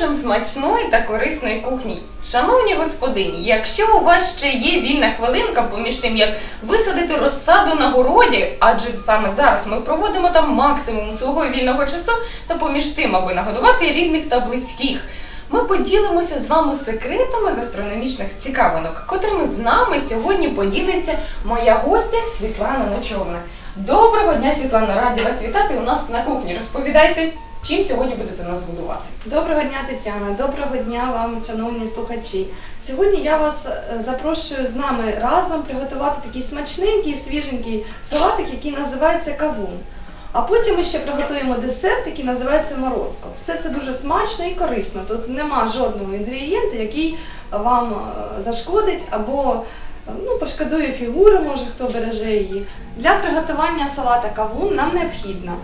всім смачної та корисної кухні. Шановні господині, якщо у вас ще є вільна хвилинка поміж тим, як висадити розсаду на городі, адже саме зараз ми проводимо там максимум свого вільного часу, та поміж тим, аби нагодувати рідних та близьких. Ми поділимося з вами секретами гастрономічних цікавинок, котрими з нами сьогодні поділиться моя гостя Світлана Ночовна. Доброго дня, Світлана! Раді вас вітати у нас на кухні. Розповідайте, чим сьогодні будете нас годувати. Доброго дня, Тетяна. Доброго дня вам, шановні слухачі. Сьогодні я вас е, запрошую з нами разом приготувати такий смачненький, свіженький салатик, який називається кавун. А потім ми ще приготуємо десерт, який називається морозко. Все це дуже смачно і корисно. Тут нема жодного інгредієнту, який вам е, зашкодить або е, ну, пошкодує фігуру, може хто береже її. Для приготування салата кавун нам необхідно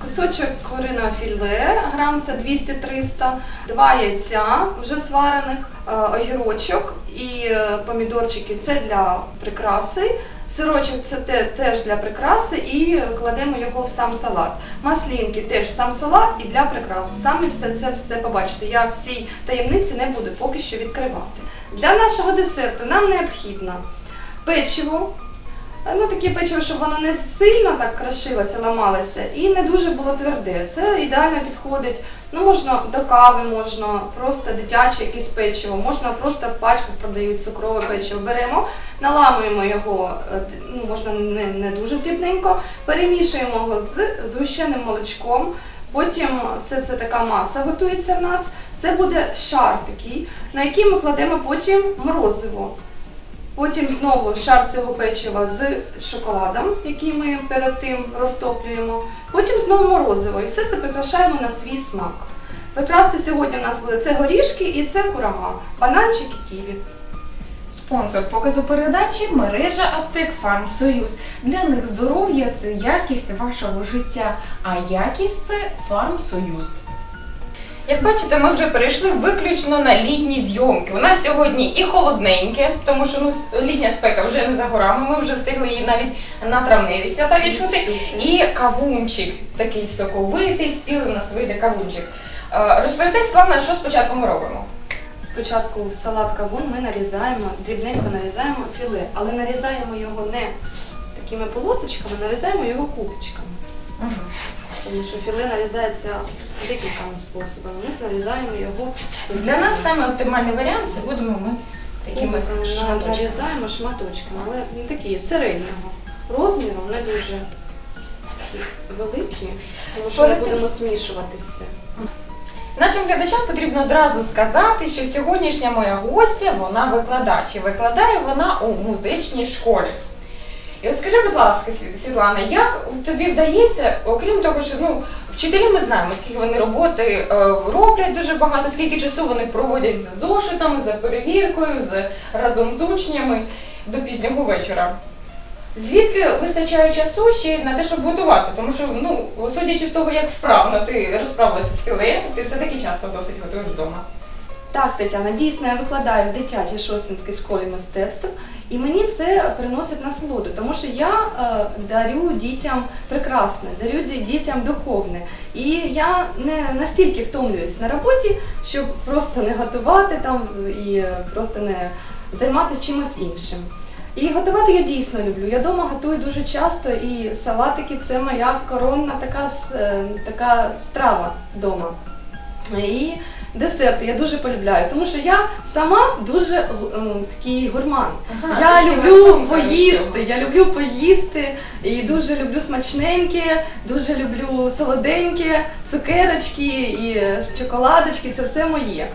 Кусочок куриного філе, грам це 200-300, два яйця вже сварених, огірочок і е, помідорчики це для прикраси. Сирочок це теж для прикраси і кладемо його в сам салат. Маслінки теж в сам салат і для прикрас. Самі все це все побачите. Я всі таємниці не буду поки що відкривати. Для нашого десерту нам необхідно печиво, Ну, таке печиво, щоб воно не сильно так крошилося, ламалося і не дуже було тверде. Це ідеально підходить. Ну, можна до кави, можна просто дитяче якесь печиво, можна просто в пачках продають цукрове печиво. Беремо, наламуємо його, е, ну, можна не, не дуже дрібненько, перемішуємо його з згущеним молочком. Потім все це така маса готується в нас. Це буде шар такий, на який ми кладемо потім морозиво. Потім знову шар цього печива з шоколадом, який ми перед тим розтоплюємо. Потім знову морозиво. І все це прикрашаємо на свій смак. Прикраси сьогодні у нас буде це горішки і це курага, бананчик і ківі. Спонсор показу передачі мережа аптек Фарм Союз. Для них здоров'я це якість вашого життя, а якість це Фарм Союз. Як бачите, ми вже перейшли виключно на літні зйомки. У нас сьогодні і холодненьке, тому що ну, літня спека вже не за горами. Ми вже встигли її навіть на травневі свята відчути. І кавунчик такий соковитий, спілий у нас вийде кавунчик. Е, Розповідайте, Світлана, що спочатку ми робимо? Спочатку в салат кавун ми нарізаємо, дрібненько нарізаємо філе, але нарізаємо його не такими полосочками, нарізаємо його кубочками. Тому що філе нарізається декількома способами. Ми нарізаємо його Для нас саме оптимальний варіант це будемо ми такими шматочками. нарізаємо шматочками, але не такі середнього розміру, не дуже великі, тому що ми будемо змішувати все. Нашим глядачам потрібно одразу сказати, що сьогоднішня моя гостя вона викладач і викладає вона у музичній школі. І от скажи, будь ласка, Світлана, як тобі вдається, окрім того, що ну вчителі ми знаємо, скільки вони роботи е, роблять дуже багато, скільки часу вони проводять з зошитами, за перевіркою, з разом з учнями до пізнього вечора. Звідки вистачає часу ще на те, щоб готувати? Тому що, ну, судячи з того, як вправно ти розправилася з філе, ти все-таки часто досить готуєш вдома. Так, Тетяна, дійсно я викладаю в дитячій Шостинській школі мистецтв, і мені це приносить насолоду, тому що я е, дарю дітям прекрасне, дарю дітям духовне. І я не настільки втомлююсь на роботі, щоб просто не готувати там і просто не займатися чимось іншим. І готувати я дійсно люблю. Я вдома готую дуже часто, і салатики це моя коронна така, е, така страва вдома. І десерти я дуже полюбляю, тому що я сама дуже е, такий гурман. Ага, я люблю поїсти, я люблю поїсти і дуже люблю смачненьке, дуже люблю солоденьке, цукерочки і шоколадочки, це все моє.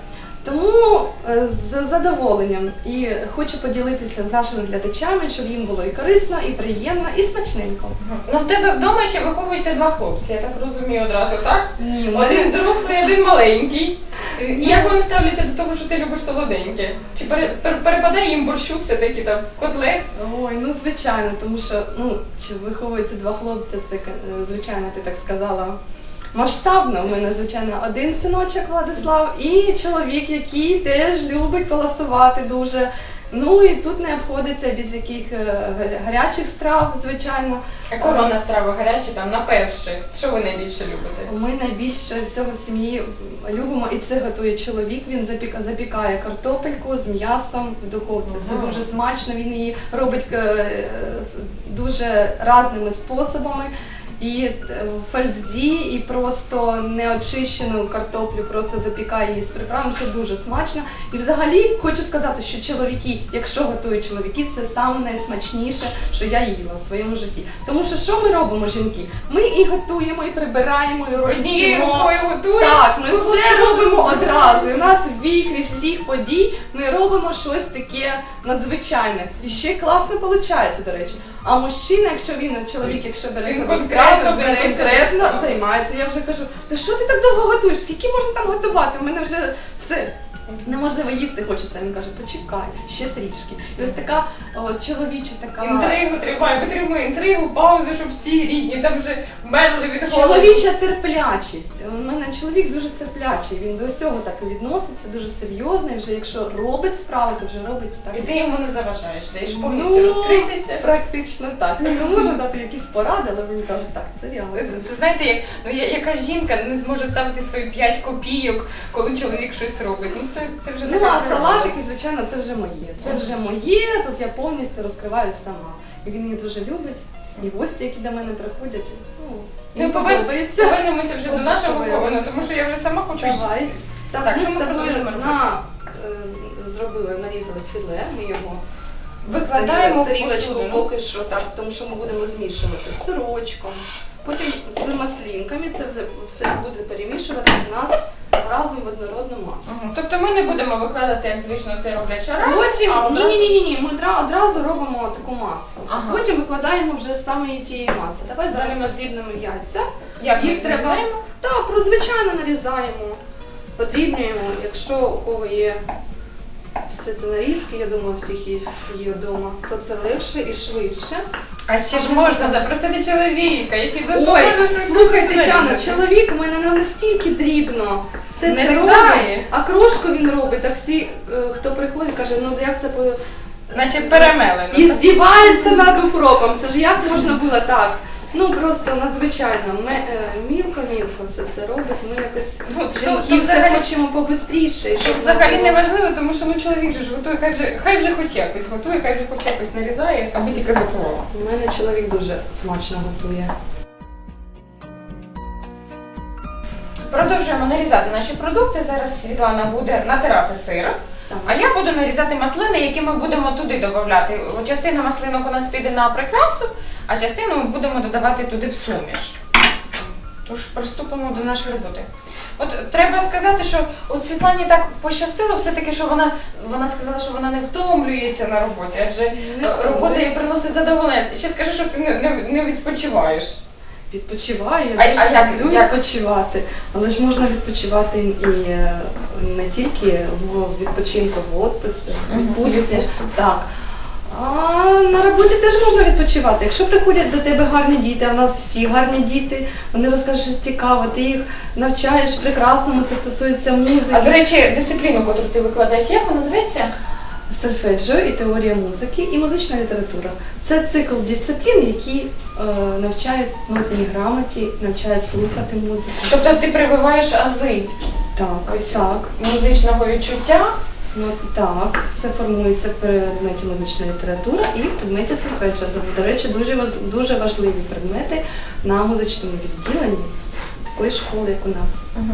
Тому е, з задоволенням і хочу поділитися з нашими глядачами, щоб їм було і корисно, і приємно, і смачненько. Ну в тебе вдома ще виховуються два хлопці, я так розумію одразу, так? Ні, Один дорослий, один маленький. І як вони ставляться до того, що ти любиш солоденьке? Чи перепадає їм борщу все-таки там котлет? Ой, ну звичайно, тому що ну чи виховується два хлопці, це е, звичайно, ти так сказала. Масштабно, у мене, звичайно, один синочок Владислав і чоловік, який теж любить полосувати дуже. Ну і тут не обходиться без яких е, гарячих страв, звичайно. А корона страви гарячі там на перше. Що ви найбільше любите? Ми найбільше всього в сім'ї любимо, і це готує чоловік. Він запіка- запікає картопельку з м'ясом в духовці. Це дуже смачно. Він її робить е, дуже різними способами. І е, фальзі, і просто неочищену картоплю, просто запікає її з приправами. Це дуже смачно. І взагалі хочу сказати, що чоловіки, якщо готують чоловіки, це саме найсмачніше, що я їла в своєму житті. Тому що що ми робимо, жінки? Ми і готуємо, і прибираємо, і робимо. Так, ми все робимо одразу. І у нас в віхрі всіх подій ми робимо щось таке надзвичайне. І ще класно виходить, до речі. А мужчина, якщо він чоловік, якщо береться до справи, він конкретно займається. Я вже кажу, та що ти так довго готуєш? Скільки можна там готувати? У мене вже все. Неможливо їсти хочеться. Він каже, почекай, ще трішки. І ось така о, чоловіча така. Інтригу тримає, витримує інтригу, паузу, щоб всі рідні там вже мерли від голоду. Чоловіча терплячість. У мене чоловік дуже терплячий. Він до всього так і відноситься, дуже серйозний. Вже якщо робить справу, то вже робить так. І ти йому не заважаєш, даєш Ну, повністю розкритися. Практично так. Ну можу дати якісь поради, але він каже, так, це реально. Це знаєте, як ну я- яка жінка не зможе ставити свої 5 копійок, коли чоловік щось робить. Ну це, це вже Ну а салатики, звичайно, це вже моє. Це вже моє. Тут я повністю розкриваю сама. І він її дуже любить. І гості, які до мене приходять, ну Ну, повер- подобається. Повернемося вже до нашого ковина, тому що я вже сама хочу Давай. їсти. Так, Так, ми що з ми тобою продовжимо робити? на, е, зробили, нарізали філе, ми його Викладаємо в тарілочку поки що так, тому що ми будемо змішувати з сирочком. Потім з маслінками це все, все буде перемішуватись у нас разом в однородну масу. Мгм. Тобто ми не будемо викладати, як звично це роблять шарами, Потім а ні, одразу- ні, ні, ні, ми одра- одразу робимо таку масу. Ага. Потім викладаємо вже саме тієї маси. Давай зараз Зараз подрібнемо яйця. Як Їх треба? Так, про звичайно нарізаємо, подрібнюємо, якщо у кого є все це нарізки, я думаю, у всіх є, є вдома, то це легше і швидше. А ще ж можна запросити чоловіка, який Ой, допоможе швидко слухай, це Тетяна, нарізати. чоловік у мене не настільки дрібно. Все це робить, а крошку він робить. Так всі, е, хто приходить, каже, ну як це по Наче перемелено. і здівається над укропом. Це ж як можна було так? Ну просто надзвичайно ме- е, мілко-мілко все це робить. Ми якось Ну, то- жінки то все взагалі- хочемо побистріше. Що взагалі не важливо, тому що ну чоловік же ж готує, хай вже хай вже хоч якось готує, хай вже хоч якось нарізає, аби тільки готувала. У мене чоловік дуже смачно готує. Продовжуємо нарізати наші продукти. Зараз Світлана буде натирати сир. А я буду нарізати маслини, які ми будемо туди додавати. Частина маслинок у нас піде на прикрасу, а частину ми будемо додавати туди в суміш. Тож приступимо до нашої роботи. От треба сказати, що от Світлані так пощастило, все-таки, що вона, вона сказала, що вона не втомлюється на роботі, адже робота їй приносить задоволення. Ще скажи, що ти не, не, не відпочиваєш. Відпочиваю, я А- дуже а як- люблю як? відпочивати. Але ж можна відпочивати і е, не тільки в відпочинку в отпуску, в відпустці. Так. А на роботі теж можна відпочивати. Якщо приходять до тебе гарні діти, а в нас всі гарні діти, вони розкажуть щось цікаве, ти їх навчаєш прекрасному, це стосується музики. А до речі, дисципліну, яку ти викладаєш, як вона називається? Сольфеджіо і теорія музики, і музична література. Це цикл дисциплін, які е, навчають нотній грамоті, навчають слухати музику. Тобто ти прививаєш ази Так, Ось. так. музичного відчуття. Ну так, це формується в предметі музична література і в предметі сольфеджіо. До- речі, дуже дуже важливі предмети на музичному відділенні такої школи, як у нас.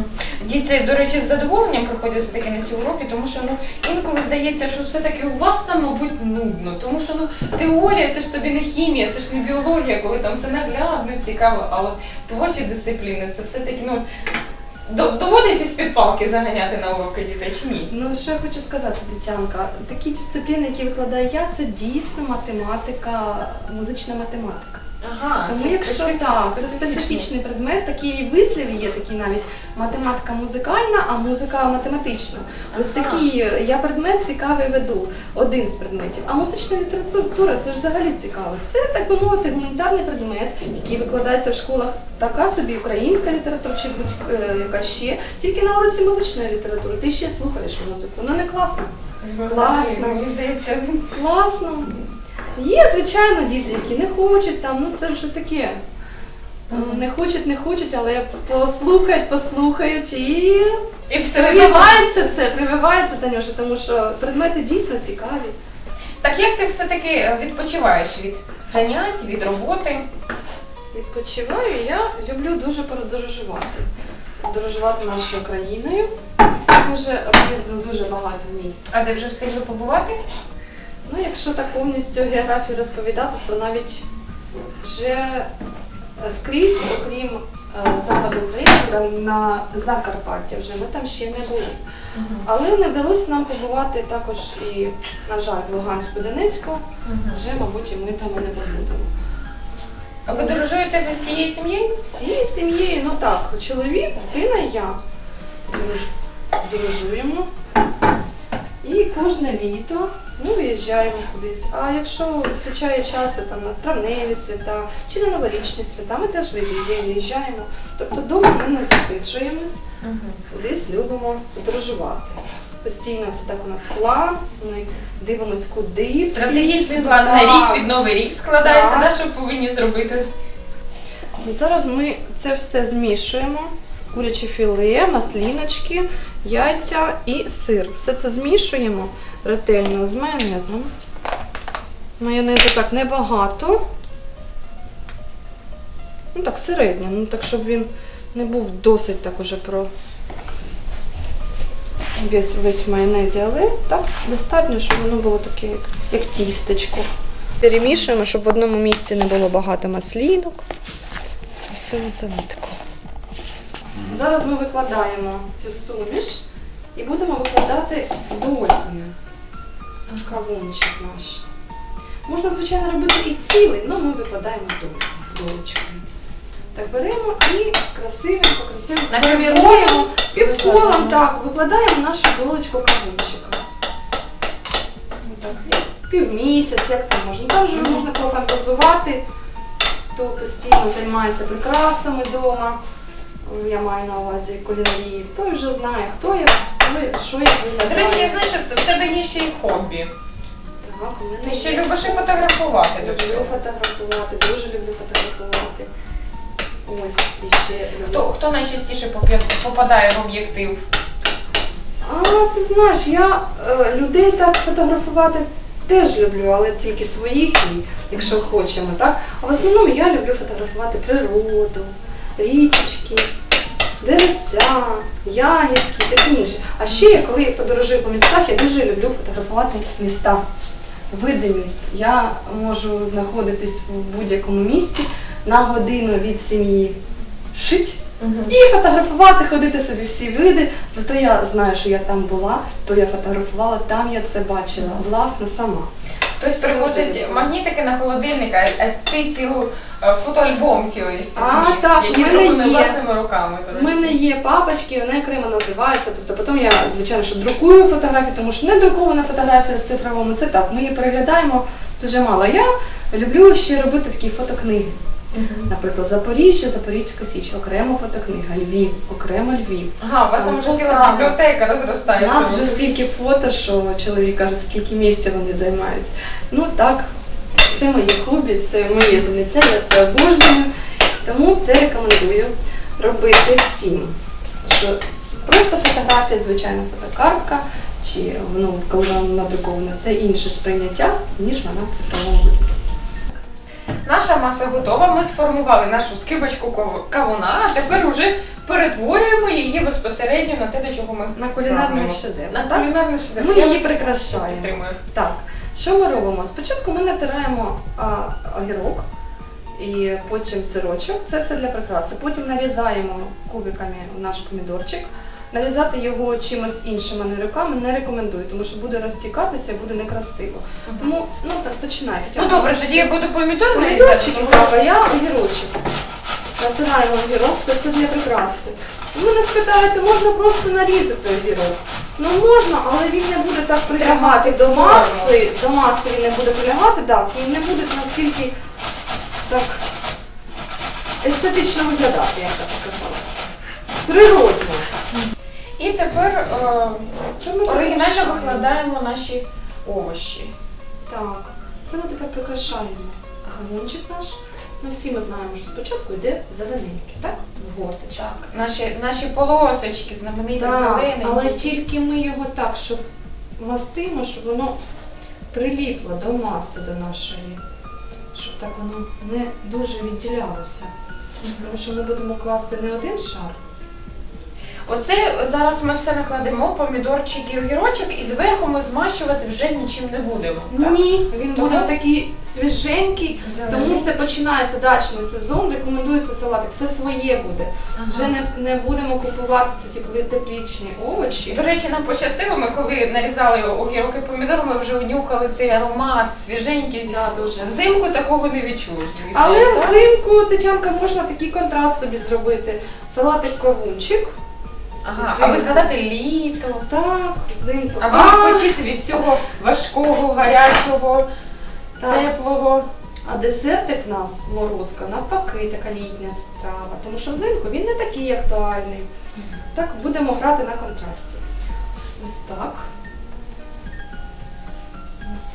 Діти, до речі, з задоволенням приходять все-таки на ці уроки, тому що ну інколи здається, що все-таки у вас там, мабуть, нудно. Тому що ну теорія це ж тобі не хімія, це ж не біологія, коли там все наглядно, цікаво. А от творчі дисципліни це все-таки ну до- доводиться з-під палки заганяти на уроки дітей чи ні? Ну що я хочу сказати, Тетянка, такі дисципліни, які викладаю я, це дійсно математика, музична математика. Ага, Тому якщо так, це специфічний предмет, такий вислів є, такий навіть математика музикальна, а музика математична. Ось Ага. такий я предмет цікавий веду, один з предметів. А музична література це ж взагалі цікаво. Це так би мовити гуманітарний предмет, який викладається в школах. Така собі українська література чи будь-яка ще, тільки на уроці музичної літератури. Ти ще слухаєш музику. Ну не класно. Класно. Мені здається. Класно. Є, звичайно, діти, які не хочуть там, ну це вже таке. Не хочуть, не хочуть, але послухають, послухають і І все прививається це, прививається, Танюша, тому що предмети дійсно цікаві. Так як ти все-таки е, відпочиваєш від занять, від роботи? Відпочиваю, я люблю дуже подорожувати. Подорожувати нашою країною. Ми вже об'їздили дуже багато місць. А де вже встигли побувати? Якщо так повністю географію розповідати, то навіть вже е, скрізь, окрім е, заходу України, на Закарпаття вже ми там ще не були. Але не вдалося нам побувати також і, на жаль, в Луганську, Донецьку. Вже, мабуть, і ми там і не побудемо. А ви подорожуєте ви всією сім'єю? Цією сім'єю, ну так, чоловік, дитина і я друж- дружуємо. І кожне літо ми виїжджаємо кудись. А якщо вистачає часу там на травневі свята чи на новорічні свята, ми теж виїжджаємо. Тобто вдома ми не засиджуємось, кудись любимо подорожувати. Постійно це так у нас план. Ми дивимось куди. Стратегічний план на рік під новий рік складається, да, що повинні зробити. Зараз ми це все змішуємо. Куряче філе, масліночки, яйця і сир. Все це змішуємо ретельно з майонезом. Майонезу так небагато. Ну так, середньо, ну так, щоб він не був досить так уже про весь, весь в майонезі, але так достатньо, щоб воно було таке, як, як тістечко. Перемішуємо, щоб в одному місці не було багато маслінок. Всього залитку. Зараз ми викладаємо цю суміш і будемо викладати долькою кавунчик наш. Можна, звичайно, робити і цілий, але ми викладаємо дол- долечкою. Так беремо і красивенько, красивенько На переміруємо півколом так, викладаємо нашу долечку кавунчика. Отак, півмісяць, як там можна. Там вже можна пофантазувати, хто постійно займається прикрасами вдома. Я маю на увазі кулінарії, той вже знає, хто я, хто я, що я А, До речі, я знаю, що в тебе є ще й хобі. Так, у мене Ти ще є. любиш і фотографувати до Люблю фотографувати, дуже люблю фотографувати. Ось і ще люблю. Хто, хто найчастіше поп'я- попадає в об'єктив? А, ти знаєш, я е, людей так фотографувати теж люблю, але тільки своїх, і, якщо хочемо, так? А в основному я люблю фотографувати природу, річечки, деревця, ягідки, і таке інше. А ще я, коли подорожую по містах, я дуже люблю фотографувати міста, види міст. Я можу знаходитись в будь-якому місці на годину від сім'ї шить. І фотографувати, ходити собі всі види. Зато я знаю, що я там була, то я фотографувала, там я це бачила, власне, сама. Хтось привозить магнітики на холодильник, а ти цілу е, фотоальбом цілий з А, так, які в мене зроблені є. власними руками. У мене є папочки, вона окремо називається. Тобто потім я, звичайно, що друкую фотографії, тому що не друкована фотографія в цифровому. Це так, ми її переглядаємо дуже мало. Я люблю ще робити такі фотокниги. Наприклад, Запоріжжя, Запорізька Січ, окремо фотокнига, Львів, окремо Львів. Ага, у вас там вже ціла бібліотека У розростається. нас вже стільки фото, що чоловік каже, скільки місця вони займають. Ну так, це моє хобі, це моє заняття, я це обожнюю. Тому це рекомендую робити всім. Що просто фотографія, звичайна фотокартка, чи ну, коли вона надрукована, це інше сприйняття, ніж вона в цифровому вигляді. Наша маса готова. Ми сформували нашу скибочку кавуна, а тепер уже перетворюємо її безпосередньо на те, до чого ми На кулінарний шедевр. На так? кулінарний шедевр. Ми Я її прикрашаємо. підтримую. Так, що ми робимо? Спочатку ми натираємо а, огірок і потім сирочок, це все для прикраси. Потім нарізаємо кубиками наш помідорчик. Нарізати його чимось іншим, а не руками не рекомендую, тому що буде розтікатися і буде некрасиво. Тому ну так починай. Ну добре, тоді я буду помідор нарізати. А я огірочок. Натираємо огірок, це все для прикраси. Ви мене спитаєте, можна просто нарізати огірок. Ну можна, але він не буде так прилягати до маси. До маси він не буде прилягати, так, і не буде настільки так естетично виглядати, я б так сказала. Природно. І тепер е, оригінально прикрашаємо? викладаємо наші овочі. Так, це ми тепер прикрашаємо гавунчик наш. Ну всі ми знаємо, що спочатку йде зелененький, так? В горточку. Так, наші, наші полосочки, знамениті Так, зелені. але тільки ми його так, щоб мастимо, щоб воно приліпло до маси до нашої, щоб так воно не дуже відділялося. Тому що ми будемо класти не один шар. Оце зараз ми все накладемо, помідорчик і огірочок, і зверху ми змащувати вже нічим не будемо. так? Ні, він Тому- буде такий свіженький, Зелений. тому це починається дачний сезон, рекомендується салатик. Все своє буде. Ага. Вже не, не будемо купувати ці теплі- теплічні овочі. До речі, нам пощастило, ми коли нарізали огірок і помідор, ми вже унюхали цей аромат свіженький. Да, дуже. Взимку такого не відчуєш, звісно. Але так? взимку, Тетянка, можна такий контраст собі зробити. Салатик кавунчик. Ага, аби згадати літо. Так, взимку. А, відпочити від цього важкого, гарячого, так. теплого. А десертик в нас морозка, навпаки, така літня страва. Тому що взимку він не такий актуальний. Так будемо грати на контрасті. Ось так.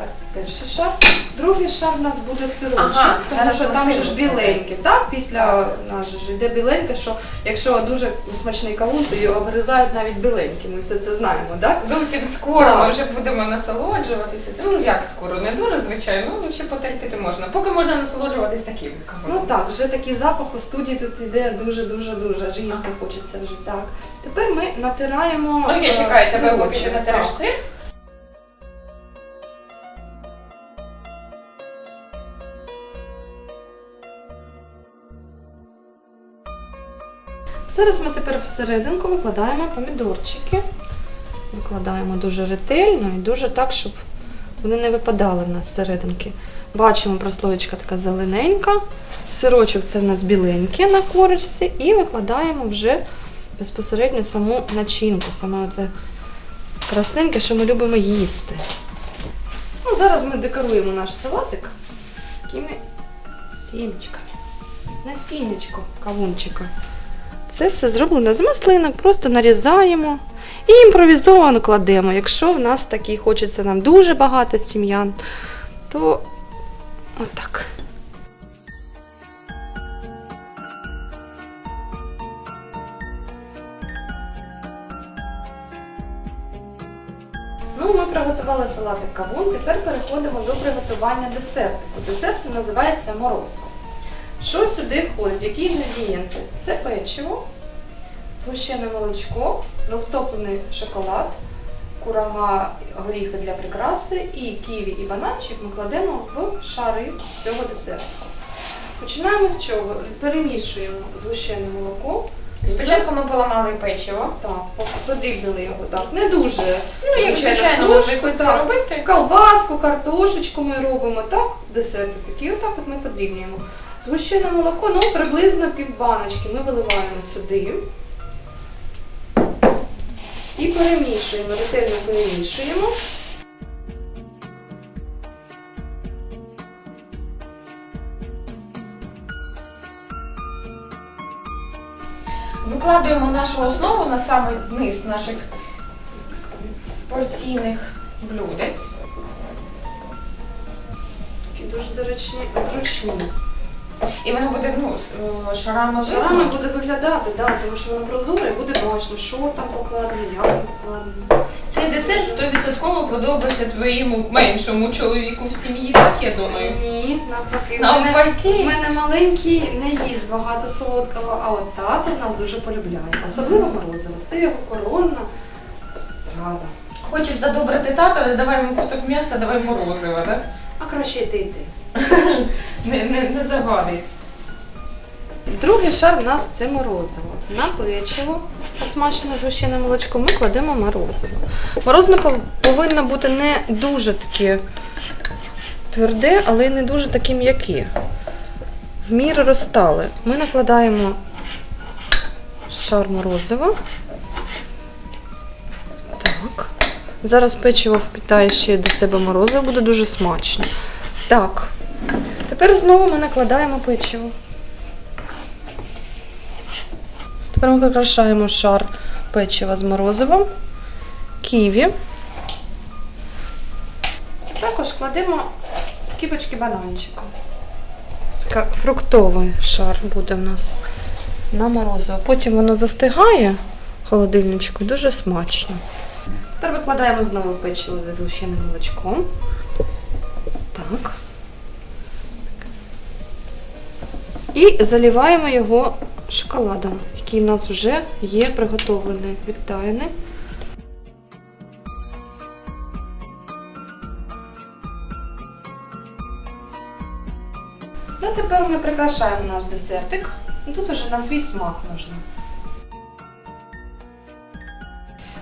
Так, перший шар. Другий шар у нас буде сирочок, Ага, тому що там же ж біленьке. Так, після нас ж йде біленьке, що якщо дуже смачний кавун, то його вирізають навіть біленьким. Ми все це знаємо, так? Зовсім скоро Так. ми вже будемо насолоджуватися. Ну як скоро? Не дуже звичайно, ну ще потерпіти можна. Поки можна насолоджуватись таким Ну так, вже такий запах у студії тут йде дуже-дуже дуже. Аж їсти Ага. хочеться вже. Так. Тепер ми натираємо. Ну, я е, чекаю тебе, поки ти Так. сир. Зараз ми тепер всерединку викладаємо помідорчики. Викладаємо дуже ретельно і дуже так, щоб вони не випадали в нас з серединки. Бачимо, прослоєчка така зелененька. Сирочок це в нас біленький на корочці. І викладаємо вже безпосередньо саму начинку, саме оце красненьке, що ми любимо їсти. Ну, зараз ми декоруємо наш салатик такими сімечками. Насіннячко кавунчика. Це все зроблено з маслинок, просто нарізаємо і імпровізовано кладемо. Якщо в нас такий хочеться нам дуже багато сім'ян, то отак. Ну, ми приготували салатик кавун. Тепер переходимо до приготування десертику. Десерт називається морозко. Що сюди входить? Які інгредієнти? Це печиво, згущене молочко, розтоплений шоколад, курага, горіхи для прикраси і ківі і бананчик ми кладемо в шари цього десерту. Починаємо з чого? Перемішуємо згущене молоко. Спочатку ми поламали печиво. так, подрібнили його так. Не дуже. Ну, як звичайно, звикли це робити. Колбаску, картошечку ми робимо, так? Десерти такі, отак от ми подрібнюємо. Згущене молоко, ну приблизно пів баночки ми виливаємо сюди. І перемішуємо, ретельно перемішуємо. Викладуємо нашу основу на самий низ наших порційних блюдець. Такі дуже доречні, зручні. І воно буде ну, е, шарами Шарами буде виглядати, да, тому що воно прозоре і буде бачно, що там покладено, як покладено. Цей десерт 100% подобається твоєму меншому чоловіку в сім'ї, так я думаю. Ні, навпаки. в мене- У Навпаки. мене маленький не їсть багато солодкого, а от тато в нас дуже полюбляє. Особливо морозиво. Це його коронна страва. Хочеш задобрити тата, давай йому кусок м'яса, давай морозиво, так? А краще йти йти. Не, не, не завадить. Другий шар у нас це морозиво. На печиво, посмачене згущене молочко, ми кладемо морозиво. Морозиво повинно бути не дуже таке тверде, але й не дуже таке м'яке. В міру розтале. Ми накладаємо шар морозива. Так. Зараз печиво впітає ще до себе морозиво, буде дуже смачно. Так. Тепер знову ми накладаємо печиво. Тепер ми прикрашаємо шар печиво з морозивом, ківі. Також кладемо скибочки бананчика. Фруктовий шар буде в нас на морозиво. Потім воно застигає в холодильничку, дуже смачно. Тепер викладаємо знову печиво зі згущеним молочком. Так. І заливаємо його шоколадом, який у нас вже є приготовлений, відтаяний. Ну, тепер ми прикрашаємо наш десертик. Ну, Тут уже на свій смак можна.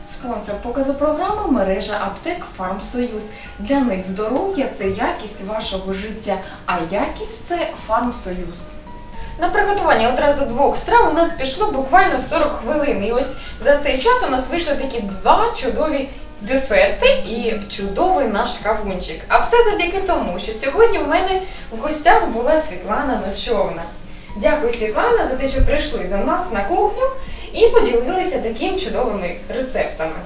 Спонсор показу програми мережа аптек Фармсоюз. Для них здоров'я це якість вашого життя, а якість це Фармсоюз. На приготування одразу двох страв у нас пішло буквально 40 хвилин. І ось за цей час у нас вийшли такі два чудові десерти і чудовий наш кавунчик. А все завдяки тому, що сьогодні в мене в гостях була Світлана Ночовна. Дякую, Світлана, за те, що прийшли до нас на кухню і поділилися такими чудовими рецептами.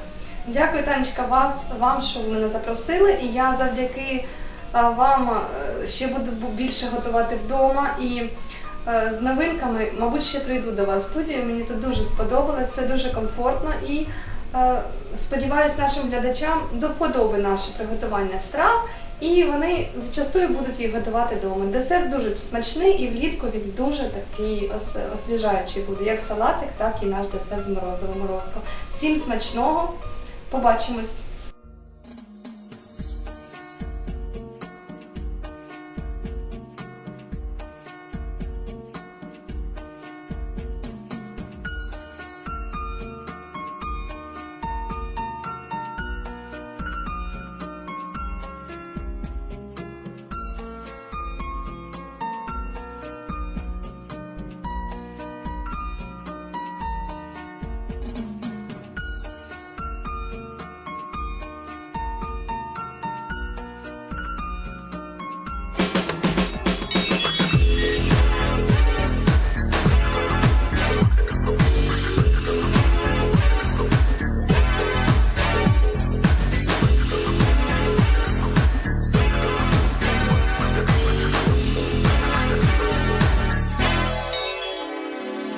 Дякую, Танечка, вас, вам, що ви мене запросили. І я завдяки е, вам е, ще буду більше готувати вдома. І з новинками, мабуть, ще прийду до вас в студію. Мені тут дуже сподобалось, все дуже комфортно. І е, сподіваюся, нашим глядачам до вподоби наше приготування страв. І вони зачастую будуть їх готувати вдома. Десерт дуже смачний і влітку він дуже такий освіжаючий буде, як салатик, так і наш десерт з морозивом морозко. Всім смачного! Побачимось!